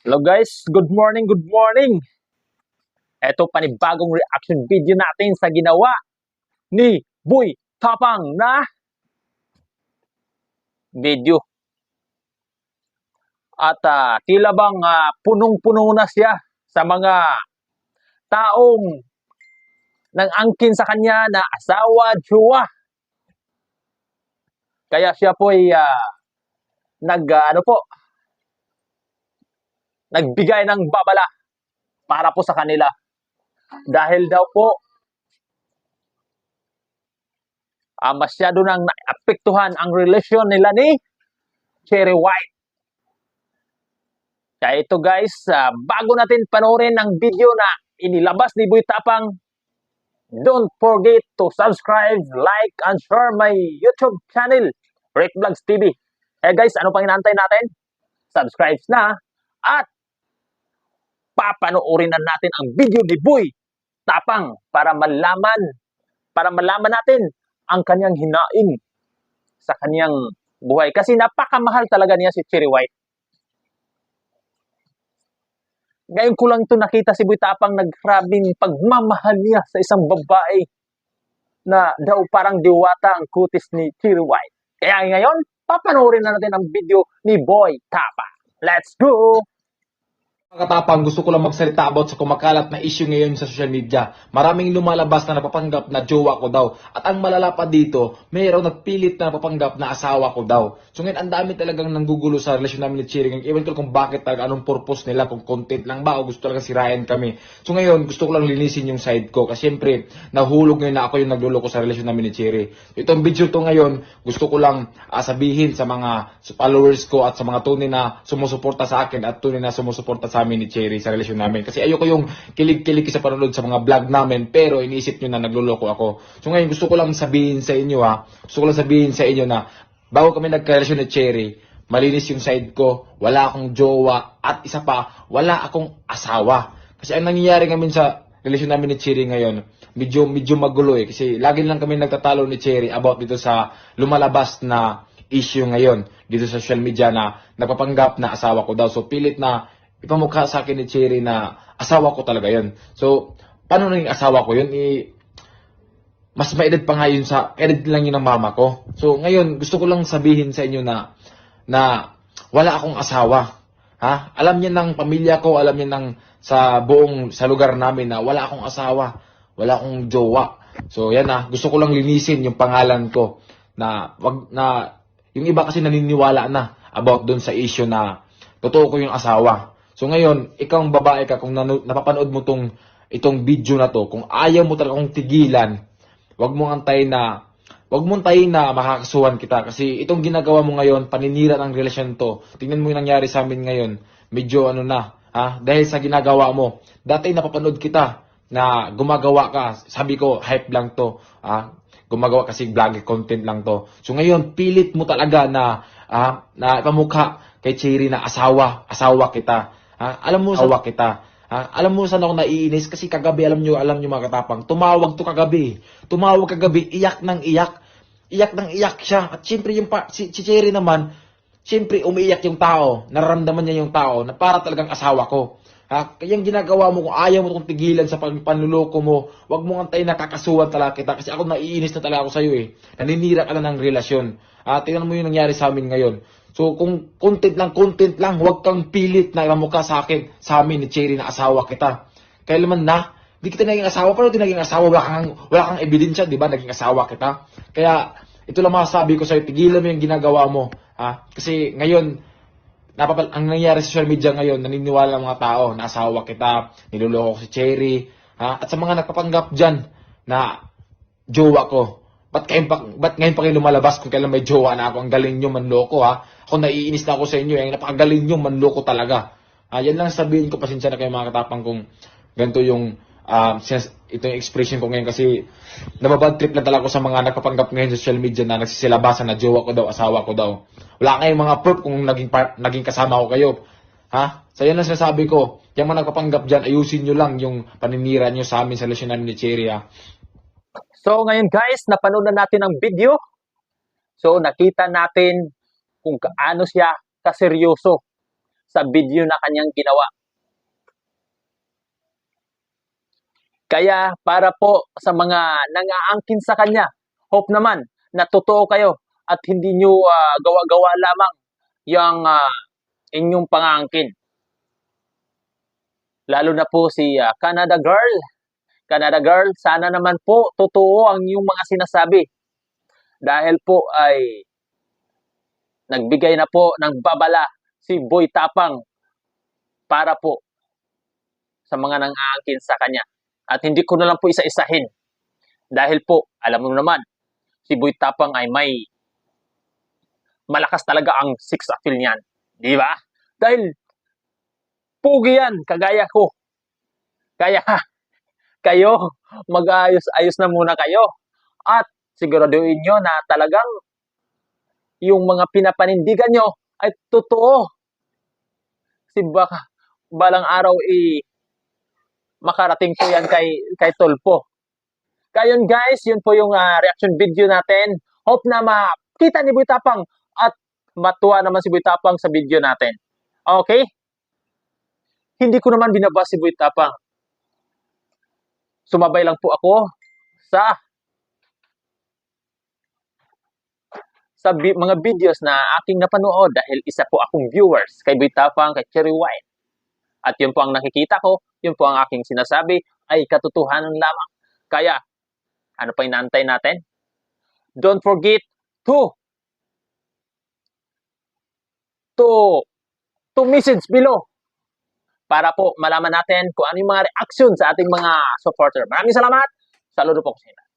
Hello guys, good morning, good morning. Ito panibagong reaction video natin sa ginawa ni Boy Tapang na video. At ah, tila bang ah, punong-puno na siya sa mga taong nang angkin sa kanya na asawa, jowa. Kaya siya po ay ah, nag ah, ano po, nagbigay ng babala para po sa kanila. Dahil daw po, ah, masyado nang naapektuhan ang relasyon nila ni Cherry White. Kaya ito guys, ah, bago natin panoorin ang video na inilabas ni Boy Tapang, don't forget to subscribe, like, and share my YouTube channel, Rick Vlogs TV. Eh guys, ano pang inaantay natin? Subscribe na at papanoorin na natin ang video ni Boy Tapang para malaman, para malaman natin ang kanyang hinaing sa kanyang buhay. Kasi napakamahal talaga niya si Cherry White. Ngayon ko lang ito nakita si Boy Tapang naggrabing pagmamahal niya sa isang babae na daw parang diwata ang kutis ni Cherry White. Kaya ngayon, papanoorin na natin ang video ni Boy Tapang. Let's go! Mga gusto ko lang magsalita about sa kumakalat na issue ngayon sa social media. Maraming lumalabas na napapanggap na jowa ko daw. At ang malala pa dito, mayroong nagpilit na napapanggap na asawa ko daw. So ngayon, ang dami talagang nanggugulo sa relasyon namin ni. Ngayon, Ewan ko kung bakit talaga, anong purpose nila, kung content lang ba o gusto talaga sirain kami. So ngayon, gusto ko lang linisin yung side ko. Kasi syempre, nahulog ngayon na ako yung nagluloko sa relasyon namin ni Cherry. Itong video to ngayon, gusto ko lang ah, sabihin sa mga followers ko at sa mga tunay na sumusuporta sa akin at tunay na sumusuporta sa amin ni Cherry sa relasyon namin. Kasi ayoko yung kilig-kilig sa panonood sa mga vlog namin, pero iniisip nyo na nagluloko ako. So ngayon, gusto ko lang sabihin sa inyo ha, gusto ko lang sabihin sa inyo na bago kami nagkarelasyon ni Cherry, malinis yung side ko, wala akong jowa, at isa pa, wala akong asawa. Kasi ang nangyayari ngayon sa relasyon namin ni Cherry ngayon, medyo medyo magulo eh kasi lagi lang kami nagtatalo ni Cherry about dito sa lumalabas na issue ngayon dito sa social media na nagpapanggap na asawa ko daw. So pilit na ipamukha sa akin ni Cherry na asawa ko talaga 'yon. So paano naging asawa ko 'yun? I, mas maedad pa nga yun sa edad lang yun ng mama ko. So ngayon gusto ko lang sabihin sa inyo na na wala akong asawa. Ha? Alam niya ng pamilya ko, alam niya ng sa buong sa lugar namin na wala akong asawa, wala akong jowa. So yan na, gusto ko lang linisin yung pangalan ko na wag na yung iba kasi naniniwala na about doon sa issue na totoo ko yung asawa. So ngayon, ikaw ang babae ka kung napapanood mo tong itong video na to, kung ayaw mo talaga kong tigilan, wag mo antayin na Huwag mong tayin na makakasuhan kita kasi itong ginagawa mo ngayon, paninira ng relasyon to. Tingnan mo yung nangyari sa amin ngayon. Medyo ano na, ha? Dahil sa ginagawa mo. Dati napapanood kita na gumagawa ka. Sabi ko, hype lang to. Ha? Gumagawa kasi vlog content lang to. So ngayon, pilit mo talaga na, ah, na ipamukha kay Cherry na asawa, asawa kita. Ha? Alam mo, asawa kita. Ha? Alam mo saan ako naiinis? Kasi kagabi, alam nyo, alam nyo mga katapang, tumawag to kagabi. Tumawag kagabi, iyak ng iyak. Iyak ng iyak siya. At syempre, yung pa, si, si Cherry naman, syempre, umiiyak yung tao. Nararamdaman niya yung tao na para talagang asawa ko. Ha? Kaya yung ginagawa mo, kung ayaw mo itong tigilan sa panluloko mo, wag mo antayin na kakasuhan talaga kita. Kasi ako naiinis na talaga ako sa'yo eh. Naninira ka na ng relasyon. Ha? Tingnan mo yung nangyari sa amin ngayon. So, kung content lang, content lang, huwag kang pilit na mukha sa akin, sa amin ni Cherry na asawa kita. Kailan na, di kita naging asawa, pero di naging asawa, wala kang, wala kang ebidensya, di ba, naging asawa kita. Kaya, ito lang masasabi ko sa'yo, tigilan mo yung ginagawa mo, ha? Kasi ngayon, napapal ang nangyayari sa social media ngayon, naniniwala ang mga tao na asawa kita, niloloko ko si Cherry, ha? At sa mga nagpapanggap dyan na jowa ko, ba't, kayo pa, ba't ngayon pa kayo lumalabas kung kailan may jowa na ako? Ang galing nyo manloko, ha? Ako naiinis na ako sa inyo, eh. Napakagaling nyo manloko talaga. Ah, yan lang sabihin ko, pasensya na kayo mga katapang kung ganito yung um, sinas- ito yung expression ko ngayon kasi nababad trip lang talaga ako sa mga nagpapanggap ngayon sa social media na nagsisilabasan na jowa ko daw, asawa ko daw. Wala kayong mga proof kung naging, par- naging kasama ko kayo. Ha? So yan lang sinasabi ko. Yung mga nagpapanggap dyan, ayusin nyo lang yung paninira nyo sa amin sa relasyon namin ni Cherry ha. So ngayon guys, napanood na natin ang video. So nakita natin kung kaano siya kaseryoso sa video na kanyang ginawa. Kaya para po sa mga nangaangkin sa kanya, hope naman na totoo kayo at hindi nyo ah, gawa-gawa lamang yung ah, inyong pangangkin. Lalo na po si ah, Canada Girl. Canada Girl, sana naman po totoo ang inyong mga sinasabi. Dahil po ay nagbigay na po ng babala si Boy Tapang para po sa mga nang-aangkin sa kanya. At hindi ko na lang po isa-isahin. Dahil po, alam mo naman, si Boy Tapang ay may malakas talaga ang six appeal niyan. Di ba? Dahil pugi yan, kagaya ko. Kaya, kayo, mag-ayos-ayos na muna kayo. At siguraduhin nyo na talagang yung mga pinapanindigan nyo ay totoo. Kasi baka balang araw i makarating po yan kay, kay Tolpo. Kaya guys, yun po yung ah, reaction video natin. Hope na makita ni Boy Tapang at matuwa naman si Boy Tapang sa video natin. Okay? Hindi ko naman binabas si Boy Tapang. Sumabay lang po ako sa sa bi- mga videos na aking napanood dahil isa po akong viewers kay Boy Tapang, kay Cherry White. At yun po ang nakikita ko, yun po ang aking sinasabi ay katotohanan lamang. Kaya, ano pa inaantay natin? Don't forget to to to message below para po malaman natin kung ano yung mga reaction sa ating mga supporter. Maraming salamat. Saludo po sa inyo.